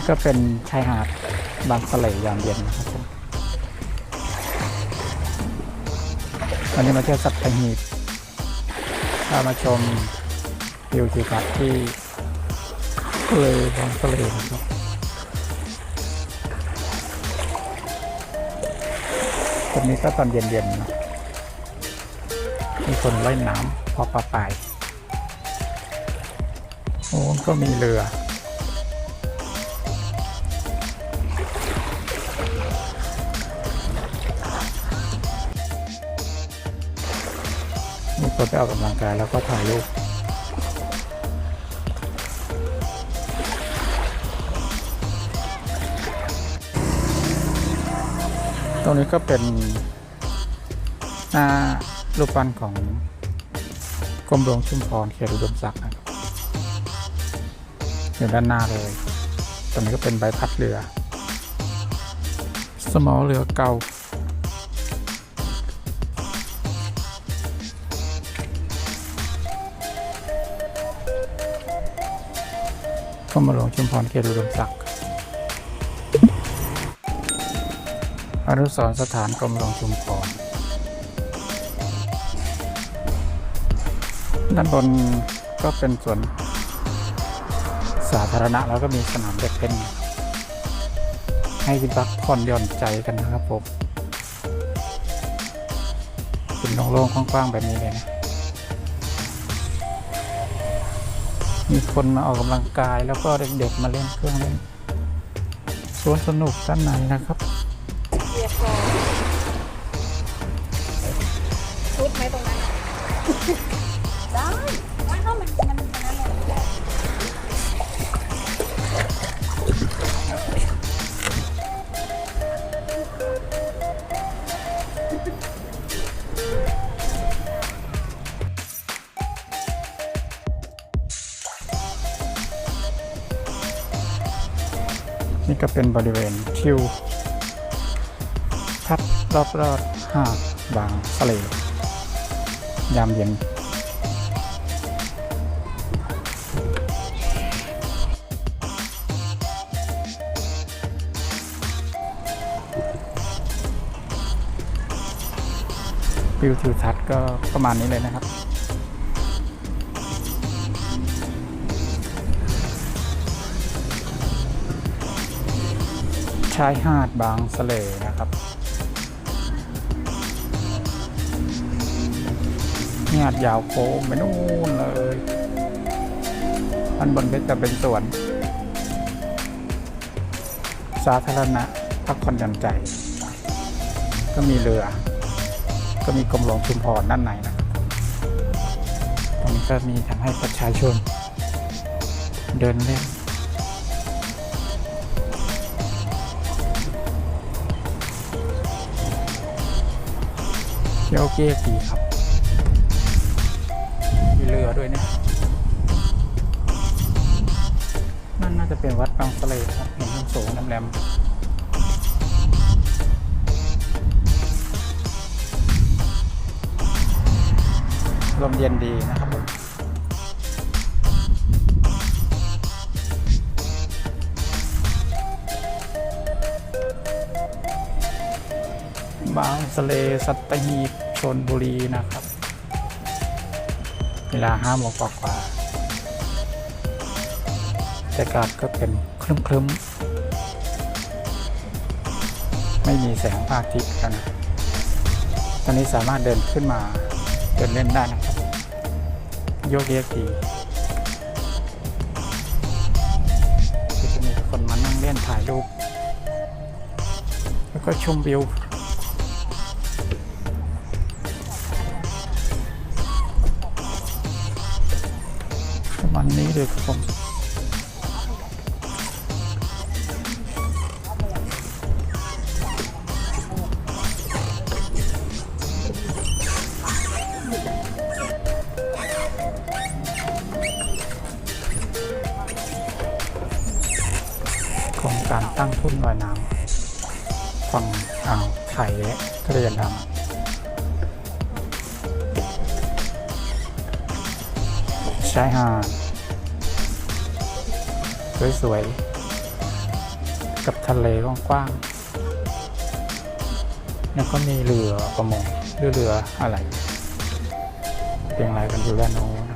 นี่ก็เป็นชายหาดบางสะเลยยามเย็นนะครับผมวันนี้มาเที่ยวสัตหีบพามาชมวิวทิวทัศน์ที่ทะเลบางสะเลยนะครับตรงนี้ก็ตอนเย็นๆนะมีคนว่น้ำพอปลาไปโอ้ก็มีเรือ คนไปออกกำลังกายแล้วก็ถ่ายรูปตรงนี้ก็เป็นหน้ารูปปั้นของกรมหลวงชุมพรเขตอุดมศักดิ์นะครับอยู่ด้านหน้าเลย ตรงนี้ก็เป็นใบพัดเรือ สมอเรือเก่า กรมหลวงชุมพรเขตอุดมศักดิ์อนุสรณ์สถานกรมหลวงชุมพรด้านบนก็เป็นสวนสาธารณะแล้วก็มีสนามเด็กเล่นให้พักผ่อนหย่อนใจกันนะครับผมเป็นโล่งๆกว้างๆแบบนี้เลยนะ มีคนมาออกกำลังกายแล้วก็เด็กๆมาเล่นเครื่องเล่นสวนสนุกด้านในนะครับเรียบร้อยชุดไหมตรงนั้น ก็เป็นบริเวณทิวทับรอบรอบๆหาดบางทะเลยามเย็น วิวทิวทัศน์ก็ประมาณนี้เลยนะครับายหาดบางสะเลนะครับนี่หาดยาวโค้งไปนู่นเลยอันบนก็จะเป็นสวน สาธารณะพักผ่อนหย่อนใจ ก็มีเรือ ก็มีกรมหลวงชุมพรด้านในนะตรงนี้ก็มีทำให้ประชาชน เดินเล่น เที่ยวเก๊กดีครับ มีเรือด้วยเนี่ยนั่นน่าจะเป็นวัดบางสะเลครับเห็นทั้งสูงน้ำแหลมลมเย็นดีนะครับผม บางสะเลสัตหีบชนบุรีนะครับ เวลาห้าโมงกว่าๆอากาศก็เป็นครึ้มครึ้มๆไม่มีแสงพระอาทิตย์กันตอนนี้สามารถเดินขึ้นมาเดินเล่นได้นะครับ โยกเยกดีจะมีคนมานั่งเล่นถ่ายรูปแล้วก็ชมวิว ประมาณนี้เลยครับผมโครงการตั้งทุ่นลอยน้ำฝั่งอ่าวไทยและทะเลอันดามัน ชายหาดสวยๆ กับทะเลกว้างๆ แล้วก็มีเรือประมงเรือเรืออะไรเรียงรายกันอยู่ด้านโน้น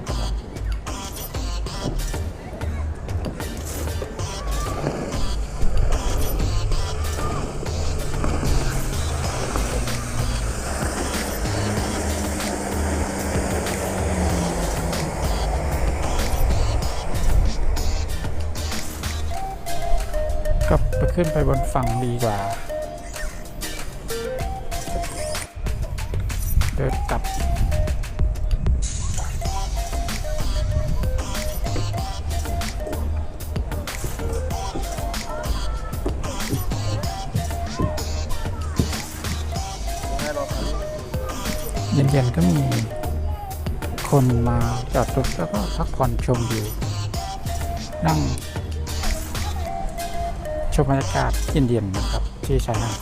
ขึ้นไปบนฝั่งดีกว่า เดินกลับเย็นๆก็มีคนมาจอดรถแล้วก็พักผ่อนชมวิวนั่ง ชมบรรยากาศเย็นๆนะครับที่ชายหาด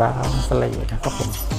บางสะเลนะครับผม